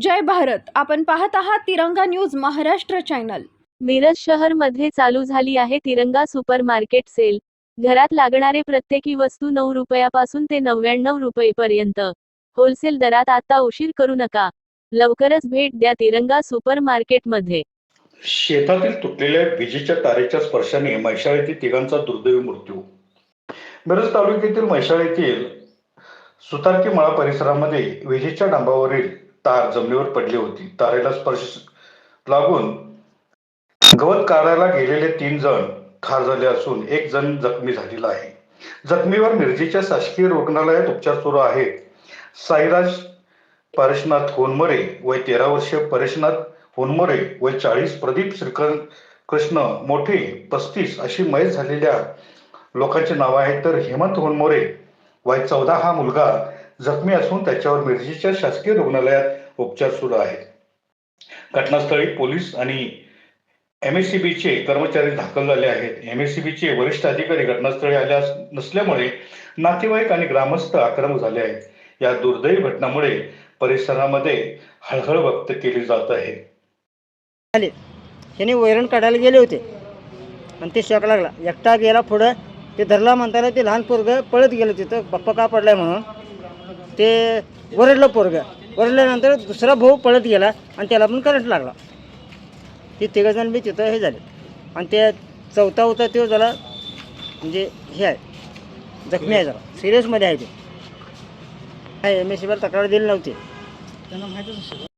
जय भारत. आपण पाहत आहात तिरंगा न्यूज महाराष्ट्र चॅनल. मिरज शहरमध्ये चालू झाली आहे तिरंगा सुपर मार्केट सेल. घरात लागणारे प्रत्येकी वस्तू नऊ रुपयापासून ते नव्याण्णव रुपयेपर्यंत. होलसेल दरात आता उशीर करू नका. लवकरच भेट द्या तिरंगा सुपर मार्केटमध्ये शेतातील तुटलेल्या विजेच्या तारेच्या स्पर्शाने म्हैसाळ येथील तिघांचा दुर्दैवी मृत्यू. मिरज तालुक्यातील म्हैसाळ येथील सुतारकी मळा परिसरामध्ये विजेच्या डांबावरील तार जमिनीवर पडली होती. तारेला स्पर्श लागून गवत काढायला गेलेले तीन जण ठार झाले असून एक जण जखमी झालेला आहे. जखमीवर मिरजेच्या शासकीय रुग्णालयात उपचार सुरू आहेत. साईराज परेशनाथ होनमरे वय तेरा वर्षीय परेशनाथ होनमोरे वय चाळीस प्रदीप श्रीकर कृष्ण मोठे पस्तीस अशी मयत झालेल्या लोकांची नावं आहेत तर हेमंत होनमोरे वय चौदा हा मुलगा जखमी असून त्याच्यावर मिरजेच्या शासकीय रुग्णालयात उपचार सुरू आहेत. घटनास्थळी पोलीस आणि एम एस सी बीचे कर्मचारी दाखल झाले आहेत. एम एस सी बीचे वरिष्ठ अधिकारी घटनास्थळी आल्या नसल्यामुळे नातेवाईक आणि ग्रामस्थ आक्रमक झाले आहेत. या दुर्दैवी घटनामुळे परिसरामध्ये हळहळ व्यक्त केली जात आहे. त्याने वैरण काढायला गेले होते. आणि ते शॉक लागला. एकटा गेला पुढं ते धरला म्हणताना ते लहान पोरग पळत गेलं तिथं. बाप्पा का पडलाय म्हणून? ते वरडलं पोरगं. वरडल्यानंतर दुसरा भाऊ पळत गेला आणि त्याला पण करंट लागला. ते तिघंजण बी तिथं हे झाले. आणि ते चौथा होता तो झाला म्हणजे हे आहे. जखमी आहे जरा. सिरियसमध्ये आहे ते. एम एस सीवर तक्रार दिली नव्हती.